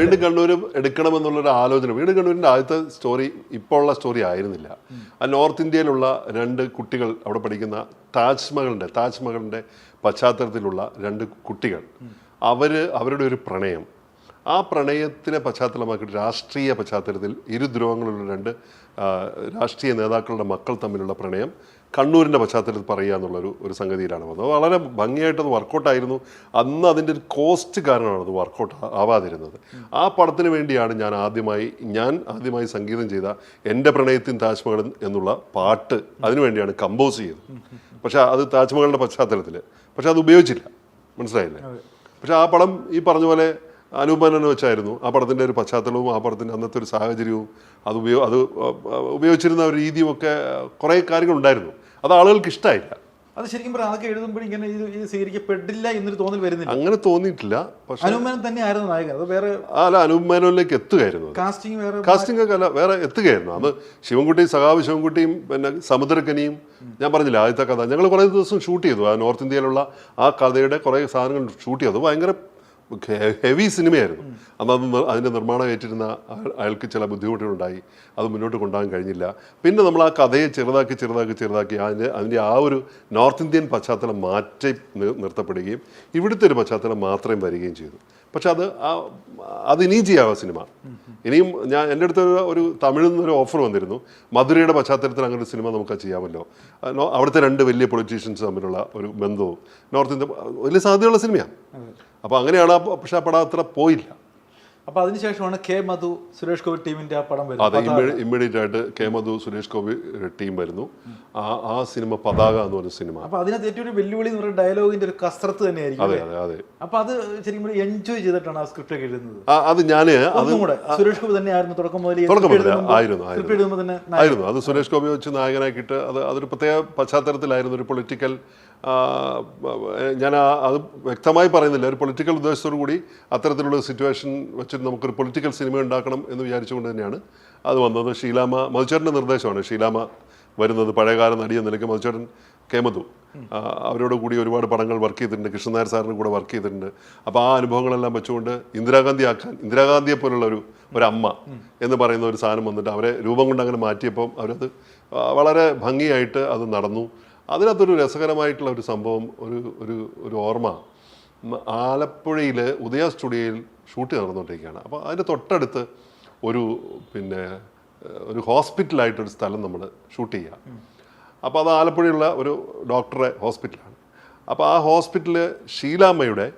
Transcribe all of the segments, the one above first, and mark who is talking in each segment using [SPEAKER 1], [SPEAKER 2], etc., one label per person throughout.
[SPEAKER 1] വീണ്ടും കണ്ണൂർ എടുക്കണമെന്നുള്ളൊരു ആലോചന. വീണ്ടും കണ്ണൂരിന്റെ ആദ്യത്തെ സ്റ്റോറി ഇപ്പോൾ ഉള്ള സ്റ്റോറി ആയിരുന്നില്ല. ആ നോർത്ത് ഇന്ത്യയിലുള്ള രണ്ട് കുട്ടികൾ അവിടെ പഠിക്കുന്ന താജ്മഹലിന്റെ താജ്മഹലിന്റെ പശ്ചാത്തലത്തിലുള്ള രണ്ട് കുട്ടികൾ. അവർ അവരുടെ ഒരു പ്രണയം. ആ പ്രണയത്തിനെ പശ്ചാത്തലമാക്കിയിട്ട് രാഷ്ട്രീയ പശ്ചാത്തലത്തിൽ ഇരു ധ്രുവങ്ങളുള്ള രണ്ട് രാഷ്ട്രീയ നേതാക്കളുടെ മക്കൾ തമ്മിലുള്ള പ്രണയം കണ്ണൂരിന്റെ പശ്ചാത്തലത്തിൽ പറയുക എന്നുള്ളൊരു ഒരു സംഗതിയിലാണ് വന്നത്. വളരെ ഭംഗിയായിട്ട് അത് വർക്കൗട്ടായിരുന്നു അന്ന് അതിന്റെ ഒരു കോസ്റ്റ് കാരണമാണ് അത് വർക്കൗട്ട് ആവാതിരുന്നത്. ആ പടത്തിന് വേണ്ടിയാണ് ഞാൻ ആദ്യമായി ഞാൻ ആദ്യമായി സംഗീതം ചെയ്ത എന്റെ പ്രണയത്തിൻ താജ്മഹൽ എന്നുള്ള പാട്ട് അതിനുവേണ്ടിയാണ് കമ്പോസ് ചെയ്തത്. പക്ഷേ അത് താജ്മഹലിന്റെ പശ്ചാത്തലത്തിൽ. പക്ഷെ അത് ഉപയോഗിച്ചില്ല. മനസ്സിലായില്ലേ? പക്ഷെ ആ പടം ഈ പറഞ്ഞ പോലെ അനുപമനെ വെച്ചായിരുന്നു. ആ പടത്തിന്റെ ഒരു പശ്ചാത്തലവും ആ പടത്തിന്റെ അന്നത്തെ ഒരു സാഹചര്യവും അത് ഉപയോഗ അത് ഉപയോഗിച്ചിരുന്ന ഒരു രീതിയും ഒക്കെ കുറേ കാര്യങ്ങളുണ്ടായിരുന്നു അത് ആളുകൾക്ക് ഇഷ്ടമായില്ല
[SPEAKER 2] അത് ശരിക്കും പറഞ്ഞാൽ അതൊക്കെ എഴുതുമ്പോൾ ഇങ്ങനെ ഇത് ഇത് സ്വീകരിക്കപ്പെടില്ല എന്നൊരു തോന്നൽ വരുന്നില്ല.
[SPEAKER 1] അങ്ങനെ തോന്നിയിട്ടില്ല. പക്ഷെ
[SPEAKER 2] അനുമാനം തന്നെ ആയിരുന്നു നായകൻ. അത് വേറെ
[SPEAKER 1] അല്ല അനുമാനിലേക്ക് എത്തുകയായിരുന്നു അത്.
[SPEAKER 2] കാസ്റ്റിംഗ് വേറെ
[SPEAKER 1] കാസ്റ്റിംഗ് ഒക്കെ അല്ല വേറെ എത്തുകയായിരുന്നു. അത് ശിവൻകുട്ടി സഖാവ് ശിവൻകുട്ടിയും പിന്നെ സമുദ്രക്കനിയും ഞാൻ പറഞ്ഞില്ല ആദ്യത്തെ കഥ. ഞങ്ങൾ കുറേ ദിവസം ഷൂട്ട് ചെയ്തു ആ നോർത്ത് ഇന്ത്യയിലുള്ള ആ കഥയുടെ കുറേ സാധനങ്ങൾ ഷൂട്ട് ചെയ്തു. ഭയങ്കര ഹെവി സിനിമയായിരുന്നു അന്ന് അത് അതിന്റെ നിർമ്മാണം ഏറ്റിരുന്ന അയ- അയാൾക്ക് ചില ബുദ്ധിമുട്ടുകളുണ്ടായി. അത് മുന്നോട്ട് കൊണ്ടുപോകാൻ കഴിഞ്ഞില്ല. പിന്നെ നമ്മൾ ആ കഥയെ ചെറുതാക്കി ചെറുതാക്കി ചെറുതാക്കി അതിന്റെ അതിന്റെ ആ ഒരു നോർത്ത് ഇന്ത്യൻ പശ്ചാത്തലം മാറ്റി നിർത്തപ്പെടുകയും ഇവിടുത്തെ ഒരു പശ്ചാത്തലം മാത്രം വരികയും ചെയ്തു. പക്ഷെ അത് ആ അത് ഇനിയും ചെയ്യാവുന്ന സിനിമ. ഇനിയും ഞാൻ എന്റെ അടുത്ത് ഒരു- തമിഴിൽ നിന്നൊരു ഓഫർ വന്നിരുന്നു. മധുരയുടെ പശ്ചാത്തലത്തിൽ അങ്ങനെ ഒരു സിനിമ നമുക്ക് ചെയ്യാമല്ലോ. അവിടുത്തെ രണ്ട് വലിയ പൊളിറ്റീഷ്യൻസ് തമ്മിലുള്ള ഒരു ബന്ധവും നോർത്ത് ഇന്ത്യ വലിയ സാധ്യതയുള്ള സിനിമയാണ്. അപ്പോൾ അങ്ങനെയാണ് പക്ഷെ ആ പടം അത്ര പോയില്ല
[SPEAKER 2] അപ്പോൾ അതിനുശേഷമാണ് കെ മധു സുരേഷ് ഗോപി ടീമിന്റെ ആ പടം
[SPEAKER 1] അതെ
[SPEAKER 2] വരുന്നത്
[SPEAKER 1] ഇമ്മീഡിയറ്റ് ആയിട്ട് കെ മധു സുരേഷ് ഗോപി ടീം വരുന്നു. ആ ആ സിനിമ പതാക എന്ന് പറഞ്ഞ സിനിമ.
[SPEAKER 2] അപ്പോൾ അതിനകത്ത് ഏറ്റവും ഒരു വെല്ലുവിളി എന്ന് പറയുന്ന ഡയലോഗിന്റെ ഒരു കസ്രത്ത് തന്നെയായിരിക്കും
[SPEAKER 1] അതെ അതെ അതെ.
[SPEAKER 2] അപ്പോൾ അത് ശരിക്കും എൻജോയ് ചെയ്തിട്ടാണ് ആ സ്ക്രിപ്റ്റ് ഒക്കെ എഴുതുന്നത്.
[SPEAKER 1] അത് ഞാൻ അത്
[SPEAKER 2] കൂടെ. സുരേഷ് ഗോപി തന്നെയായിരുന്നു തുടക്കം മുതൽ
[SPEAKER 1] തുടക്കം ആയിരുന്നു, ആയിരുന്നു.
[SPEAKER 2] തന്നെ
[SPEAKER 1] ആയിരുന്നു. അത് സുരേഷ് ഗോപി വെച്ച് നായകനാക്കിയിട്ട് അത് അതൊരു പ്രത്യേക പശ്ചാത്തലത്തിലായിരുന്നു. ഒരു പൊളിറ്റിക്കൽ ഞാൻ അത് വ്യക്തമായി പറയുന്നില്ല. ഒരു പൊളിറ്റിക്കൽ ഉദ്ദേശത്തോടു കൂടി അത്തരത്തിലുള്ള സിറ്റുവേഷൻ വെച്ചിട്ട് നമുക്കൊരു പൊളിറ്റിക്കൽ സിനിമ ഉണ്ടാക്കണം എന്ന് വിചാരിച്ചുകൊണ്ട് തന്നെയാണ് അത് വന്നത്. ഷീലാമ മധുചേട്ടന്റെ നിർദ്ദേശമാണ് ഷീലാമ വരുന്നത് പഴയകാല നടി എന്ന നിലയ്ക്ക് മധുചേട്ടൻ കേമതു അവരോട് കൂടി ഒരുപാട് പടങ്ങൾ വർക്ക് ചെയ്തിട്ടുണ്ട്. കൃഷ്ണനായർ സാറിന് കൂടെ വർക്ക് ചെയ്തിട്ടുണ്ട്. അപ്പോൾ ആ അനുഭവങ്ങളെല്ലാം വെച്ചുകൊണ്ട് ഇന്ദിരാഗാന്ധി ആക്കാൻ ഇന്ദിരാഗാന്ധിയെ പോലുള്ള ഒരു ഒരമ്മ എന്ന് പറയുന്ന ഒരു സാധനം വന്നിട്ട് അവരെ രൂപം കൊണ്ട് അങ്ങനെ മാറ്റിയപ്പം അവരത് വളരെ ഭംഗിയായിട്ട് അത് നടന്നു. അതിനകത്തൊരു രസകരമായിട്ടുള്ള ഒരു സംഭവം ഒരു ഒരു ഒരു ഓർമ്മ. ആലപ്പുഴയിൽ ഉദയ സ്റ്റുഡിയോയിൽ ഷൂട്ട് നടന്നുകൊണ്ടിരിക്കുകയാണ്. അപ്പോൾ അതിന്റെ തൊട്ടടുത്ത് ഒരു പിന്നെ ഒരു ഹോസ്പിറ്റലായിട്ടൊരു സ്ഥലം നമ്മൾ ഷൂട്ട് ചെയ്യുക. അപ്പോൾ അത് ആലപ്പുഴയുള്ള ഒരു ഡോക്ടറെ ഹോസ്പിറ്റലാണ്. അപ്പോൾ ആ ഹോസ്പിറ്റലിൽ ഷീലാമ്മയുടെ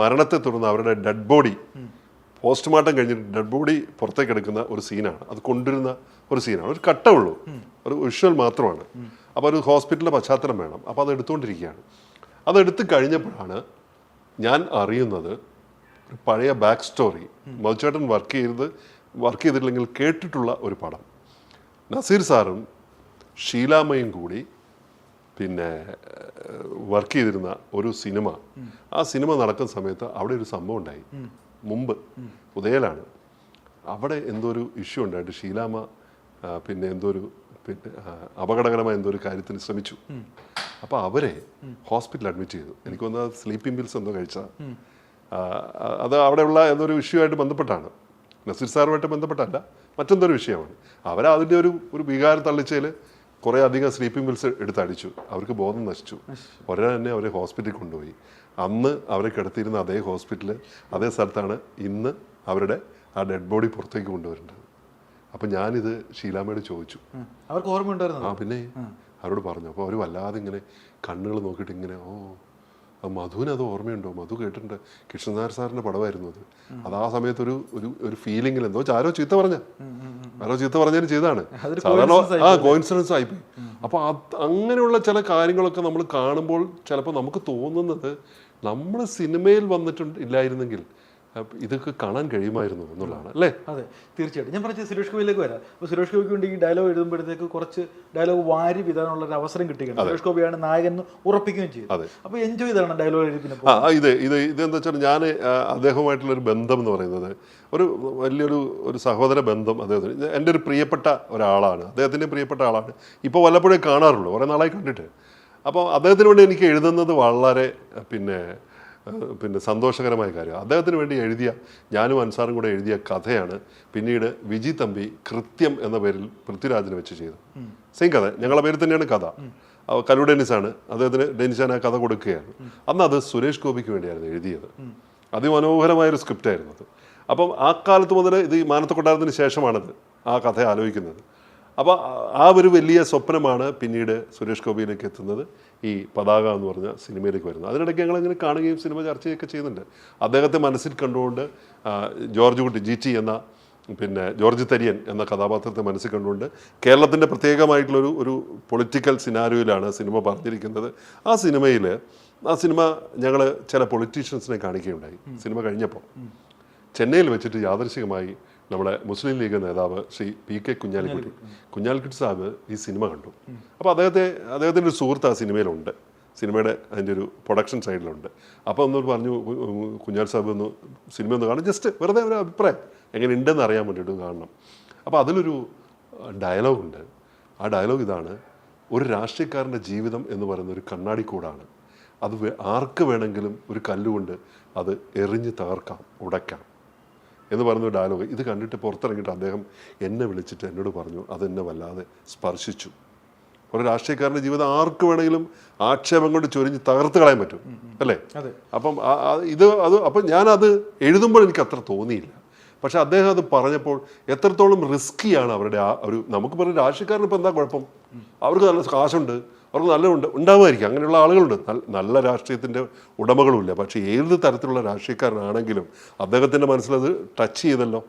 [SPEAKER 1] മരണത്തെ തുടർന്ന് അവരുടെ ഡെഡ് ബോഡി പോസ്റ്റ്മോർട്ടം കഴിഞ്ഞിട്ട് ഡെഡ് ബോഡി പുറത്തേക്ക് എടുക്കുന്ന ഒരു സീനാണ്. അത് കൊണ്ടുവരുന്ന ഒരു സീനാണ്. ഒരു കട്ട ഉള്ളൂ. ഒരു വിഷ്വൽ മാത്രമാണ്. അപ്പോൾ ഒരു ഹോസ്പിറ്റലിന്റെ പശ്ചാത്തലം വേണം. അപ്പോൾ അത് എടുത്തുകൊണ്ടിരിക്കുകയാണ്. അത് എടുത്തു കഴിഞ്ഞപ്പോഴാണ് ഞാൻ അറിയുന്നത് പഴയ ബാക്ക് സ്റ്റോറി മധുചേട്ടൻ വർക്ക് ചെയ്ത് വർക്ക് ചെയ്തിട്ടില്ലെങ്കിൽ കേട്ടിട്ടുള്ള ഒരു പടം. നസീർ സാറും ഷീലാമ്മയും കൂടി പിന്നെ വർക്ക് ചെയ്തിരുന്ന ഒരു സിനിമ. ആ സിനിമ നടക്കുന്ന സമയത്ത് അവിടെ ഒരു സംഭവം ഉണ്ടായി. മുമ്പ് ഉദയലാണ് അവിടെ എന്തോ ഒരു ഇഷ്യൂ ഉണ്ടായിട്ട് ഷീലാമ്മ ആ, പിന്നെ എന്തോ ഒരു പിന്നെ അപകടകരമായ എന്തോ ഒരു കാര്യത്തിന് ശ്രമിച്ചു. അപ്പോൾ അവരെ ഹോസ്പിറ്റലിൽ അഡ്മിറ്റ് ചെയ്തു. എനിക്ക് വന്ന സ്ലീപ്പിംഗ് പിൽസ് എന്തോ കഴിച്ച. അത് അവിടെയുള്ള എന്തോ ഒരു ഇഷ്യൂ ആയിട്ട് ബന്ധപ്പെട്ടാണ്. നസീർ സാറുമായിട്ട് ബന്ധപ്പെട്ടല്ല മറ്റെന്തോ ഒരു വിഷയമാണ്. അവർ അതിന്റെ ഒരു ഒരു വികാരം തള്ളിച്ചതിൽ കുറേ അധികം സ്ലീപ്പിംഗ് പിൽസ് എടുത്തടിച്ചു അവർക്ക് ബോധം നശിച്ചു. ഒരാൾ തന്നെ അവരെ ഹോസ്പിറ്റലിൽ കൊണ്ടുപോയി. അന്ന് അവരെ കിടത്തിയിരുന്ന അതേ ഹോസ്പിറ്റലിൽ അതേ സ്ഥലത്താണ് ഇന്ന് അവരുടെ ആ ഡെഡ് ബോഡി പുറത്തേക്ക് കൊണ്ടുവരേണ്ടത്. അപ്പം ഞാനിത് ഷീലാമ്മയോട് ചോദിച്ചു.
[SPEAKER 2] അവർക്ക് ഓർമ്മയുണ്ടായിരുന്നു?
[SPEAKER 1] ആ പിന്നെ അവരോട് പറഞ്ഞു. അപ്പോൾ അവർ വല്ലാതെ ഇങ്ങനെ കണ്ണുകൾ നോക്കിയിട്ട് ഇങ്ങനെ ഓ മധുവിന് അത് ഓർമ്മയുണ്ടോ? മധു കേട്ടിട്ടുണ്ട്. കൃഷ്ണനായർ സാറിന്റെ പടമായിരുന്നു അത്. അത് ആ സമയത്ത് ഒരു ഒരു ഒരു ഫീലിംഗിൽ എന്തോ ആരോ ചീത്ത പറഞ്ഞ. ആരോ ചീത്ത പറഞ്ഞതിന് ചെയ്താണ്. സാധാരണ ആ കോയിൻസിഡൻസ് ആയിപ്പോയി. അപ്പോൾ അങ്ങനെയുള്ള ചില കാര്യങ്ങളൊക്കെ നമ്മൾ കാണുമ്പോൾ ചിലപ്പോൾ നമുക്ക് തോന്നുന്നത് നമ്മൾ സിനിമയിൽ വന്നിട്ടുണ്ട് ഇല്ലായിരുന്നെങ്കിൽ ഇതൊക്കെ കാണാൻ കഴിയുമായിരുന്നു എന്നുള്ളതാണ് അല്ലേ?
[SPEAKER 2] അതെ തീർച്ചയായിട്ടും. ഞാൻ പറഞ്ഞ സുരേഷ് ഗോപിയിലേക്ക് വരാം. അപ്പോൾ സുരേഷ് ഗോപിക്ക് വേണ്ടി ഈ ഡയലോഗ് എഴുതുമ്പോഴത്തേക്ക് കുറച്ച് ഡയലോഗ് വാരി വിധാനുള്ള ഒരു അവസരം കിട്ടുകയാണ് സുരേഷ് ഗോപിയാണ് നായകൻ എന്ന് ഉറപ്പിക്കുകയും ചെയ്തു. അപ്പോൾ എൻജോയ് ചെയ്താണ് ഡയലോഗ് എഴുതിപ്പിനെ
[SPEAKER 1] ആ ഇത് ഇത് ഇതെന്താ വെച്ചാൽ ഞാൻ അദ്ദേഹവുമായിട്ടുള്ള ഒരു ബന്ധം എന്ന് പറയുന്നത് ഒരു വലിയൊരു ഒരു സഹോദര ബന്ധം അദ്ദേഹത്തിന് എന്റെ ഒരു പ്രിയപ്പെട്ട ഒരാളാണ്. അദ്ദേഹത്തിന്റെ പ്രിയപ്പെട്ട ആളാണ്. ഇപ്പോൾ വല്ലപ്പോഴേ കാണാറുള്ളൂ. കുറേ നാളായി കണ്ടിട്ട്. അപ്പോൾ അദ്ദേഹത്തിന് വേണ്ടി എനിക്ക് എഴുതുന്നത് വളരെ പിന്നെ പിന്നെ സന്തോഷകരമായ കാര്യം. അദ്ദേഹത്തിന് വേണ്ടി എഴുതിയ ഞാനും അൻസാറും കൂടെ എഴുതിയ കഥയാണ് പിന്നീട് വിജി തമ്പി കൃത്യം എന്ന പേരിൽ പൃഥ്വിരാജിനെ വെച്ച് ചെയ്തു സെയിം കഥ. ഞങ്ങളുടെ പേരിൽ തന്നെയാണ് കഥ. കലു ഡെന്നിസാണ്. അദ്ദേഹത്തിന് ഡെന്നിസാൻ ആ കഥ കൊടുക്കുകയാണ്. അന്ന് അത് സുരേഷ് ഗോപിക്ക് വേണ്ടിയായിരുന്നു എഴുതിയത്. അതിമനോഹരമായൊരു സ്ക്രിപ്റ്റായിരുന്നു അത്. അപ്പം ആ കാലത്ത് മുതൽ ഇത് ഈ മാനത്തെ കൊട്ടാരത്തിന് ശേഷമാണിത് ആ കഥ ആലോചിക്കുന്നത്. അപ്പോൾ ആ ഒരു വലിയ സ്വപ്നമാണ് പിന്നീട് സുരേഷ് ഗോപിയിലേക്ക് എത്തുന്നത്. ഈ പതാക എന്ന് പറഞ്ഞ സിനിമയിലേക്ക് വരുന്നത്. അതിനിടയ്ക്ക് ഞങ്ങൾ ഇങ്ങനെ കാണുകയും സിനിമ ചർച്ച ചർച്ചയൊക്കെ ചെയ്യുന്നുണ്ട്. അദ്ദേഹത്തെ മനസ്സിൽ കണ്ടുകൊണ്ട് ജോർജ് കുട്ടി ജി ടി എന്ന പിന്നെ ജോർജ് തരിയൻ എന്ന കഥാപാത്രത്തെ മനസ്സിൽ കണ്ടുകൊണ്ട് കേരളത്തിന്റെ പ്രത്യേകമായിട്ടുള്ളൊരു ഒരു പൊളിറ്റിക്കൽ സിനാരിയോയിലാണ് സിനിമ പറഞ്ഞിരിക്കുന്നത്. ആ സിനിമയിൽ ആ സിനിമ ഞങ്ങൾ ചില പൊളിറ്റീഷ്യൻസിനെ കാണിക്കുകയുണ്ടായി. സിനിമ കഴിഞ്ഞപ്പോൾ. ചെന്നൈയിൽ വെച്ചിട്ട് യാദൃശികമായി നമ്മുടെ മുസ്ലിം ലീഗ് നേതാവ് ശ്രീ പി കെ കുഞ്ഞാലിക്കുട്ടി. കുഞ്ഞാലിക്കുട്ടി. സാബ് ഈ സിനിമ കണ്ടു. അപ്പോൾ അദ്ദേഹത്തെ അദ്ദേഹത്തിന്റെ ഒരു സുഹൃത്ത് ആ സിനിമയിലുണ്ട്. സിനിമയുടെ അതിന്റെ ഒരു പ്രൊഡക്ഷൻ സൈഡിലുണ്ട് അപ്പോൾ ഒന്ന് പറഞ്ഞു കുഞ്ഞാൽ സാബ് ഒന്ന് സിനിമ ഒന്ന് കാണും. ജസ്റ്റ് വെറുതെ ഒരു അഭിപ്രായം. എങ്ങനെ ഉണ്ടെന്ന് അറിയാൻ വേണ്ടിയിട്ട് കാണണം. അപ്പോൾ അതിലൊരു ഡയലോഗുണ്ട് ആ ഡയലോഗ് ഇതാണ് ഒരു രാഷ്ട്രീയക്കാരന്റെ ജീവിതം എന്ന് പറയുന്ന ഒരു കണ്ണാടിക്കൂടാണ് അത് ആർക്ക് വേണമെങ്കിലും ഒരു കല്ലുകൊണ്ട് അത് എറിഞ്ഞ് തകർക്കാം ഉടയ്ക്കാം. എന്ന് പറഞ്ഞ ഡയലോഗ് ഇത് കണ്ടിട്ട് പുറത്തിറങ്ങിയിട്ട് അദ്ദേഹം എന്നെ വിളിച്ചിട്ട് എന്നോട് പറഞ്ഞു അതെന്നെ വല്ലാതെ സ്പർശിച്ചു. ഒരു രാഷ്ട്രീയക്കാരന്റെ ജീവിതം ആർക്ക് വേണമെങ്കിലും ആക്ഷേപം കൊണ്ട് ചൊരിഞ്ഞ് തകർത്ത് കളയാൻ പറ്റും അല്ലേ. അപ്പം ഇത് അത് അപ്പം ഞാനത് എഴുതുമ്പോൾ എനിക്ക് അത്ര തോന്നിയില്ല. പക്ഷെ അദ്ദേഹം അത് പറഞ്ഞപ്പോൾ എത്രത്തോളം റിസ്കിയാണ് അവരുടെ ആ ഒരു നമുക്ക് പറഞ്ഞ രാഷ്ട്രീയക്കാരന് ഇപ്പം എന്താ കുഴപ്പം? അവർക്ക് നല്ല കാശുണ്ട് അവർക്ക് നല്ല ഉണ്ട് ഉണ്ടാവുമായിരിക്കും. അങ്ങനെയുള്ള ആളുകളുണ്ട്. നല്ല- രാഷ്ട്രീയത്തിന്റെ ഉടമകളുമില്ല. പക്ഷേ ഏത് തരത്തിലുള്ള രാഷ്ട്രീയക്കാരനാണെങ്കിലും അദ്ദേഹത്തിന്റെ മനസ്സിലത് ടച്ച് ചെയ്തല്ലോ.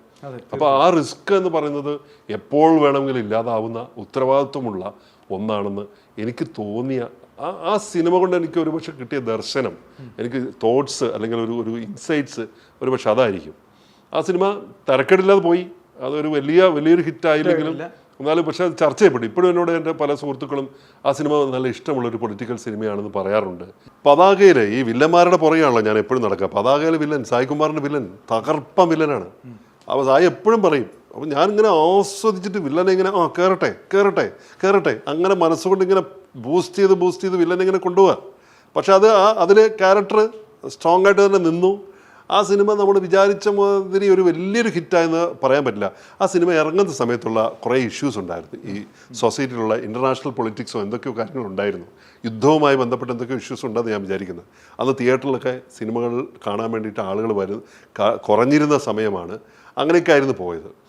[SPEAKER 1] അപ്പോൾ ആ റിസ്ക് എന്ന് പറയുന്നത് എപ്പോൾ വേണമെങ്കിലും ഇല്ലാതാവുന്ന ഉത്തരവാദിത്വമുള്ള ഒന്നാണെന്ന് എനിക്ക് തോന്നിയ ആ ആ സിനിമ കൊണ്ട് എനിക്ക് ഒരുപക്ഷെ കിട്ടിയ ദർശനം എനിക്ക് തോട്ട്സ് അല്ലെങ്കിൽ ഒരു ഒരു ഇൻസൈറ്റ്സ് ഒരുപക്ഷെ അതായിരിക്കും. ആ സിനിമ തിരക്കേടില്ലാതെ പോയി. അതൊരു വലിയ വലിയൊരു ഹിറ്റായില്ലെങ്കിലും എന്നാലും പക്ഷേ അത് ചർച്ച ചെയ്യപ്പെട്ടു. ഇപ്പോഴും എന്നോട് എന്റെ പല സുഹൃത്തുക്കളും ആ സിനിമ നല്ല ഇഷ്ടമുള്ള ഒരു പൊളിറ്റിക്കൽ സിനിമയാണെന്ന് പറയാറുണ്ട്. പതാകയിൽ ഈ വില്ലന്മാരുടെ പുറകെയാണല്ലോ ഞാൻ എപ്പോഴും നടക്കുക. പതാകയിലെ വില്ലൻ സായികുമാറിന്റെ വില്ലൻ തകർപ്പ വില്ലനാണ്. അപ്പോൾ സായി എപ്പോഴും പറയും അപ്പം ഞാനിങ്ങനെ ആസ്വദിച്ചിട്ട് വില്ലനെ ഇങ്ങനെ ആ കയറട്ടെ കയറട്ടെ കയറട്ടെ അങ്ങനെ മനസ്സുകൊണ്ട് ഇങ്ങനെ ബൂസ്റ്റ് ചെയ്ത് ബൂസ്റ്റ് ചെയ്ത് വില്ലനെ ഇങ്ങനെ കൊണ്ടുപോകാം പക്ഷെ അത് ആ അതിലെ ക്യാരക്ടർ സ്ട്രോങ് ആയിട്ട് തന്നെ നിന്നു. ആ സിനിമ നമ്മൾ വിചാരിച്ച മാതിരി ഒരു വലിയൊരു ഹിറ്റായെന്ന് പറയാൻ പറ്റില്ല. ആ സിനിമ ഇറങ്ങുന്ന സമയത്തുള്ള കുറേ ഇഷ്യൂസ് ഉണ്ടായിരുന്നു. ഈ സൊസൈറ്റിയിലുള്ള ഇന്റർനാഷണൽ പൊളിറ്റിക്സോ എന്തൊക്കെയോ കാര്യങ്ങളുണ്ടായിരുന്നു യുദ്ധവുമായി ബന്ധപ്പെട്ട് എന്തൊക്കെയോ ഇഷ്യൂസ് ഉണ്ടെന്ന് ഞാൻ വിചാരിക്കുന്നത് അന്ന് തിയേറ്ററിലൊക്കെ സിനിമകൾ കാണാൻ വേണ്ടിയിട്ട് ആളുകൾ വരും കുറഞ്ഞിരുന്ന സമയമാണ് അങ്ങനെയൊക്കെ ആയിരുന്നു പോയത്.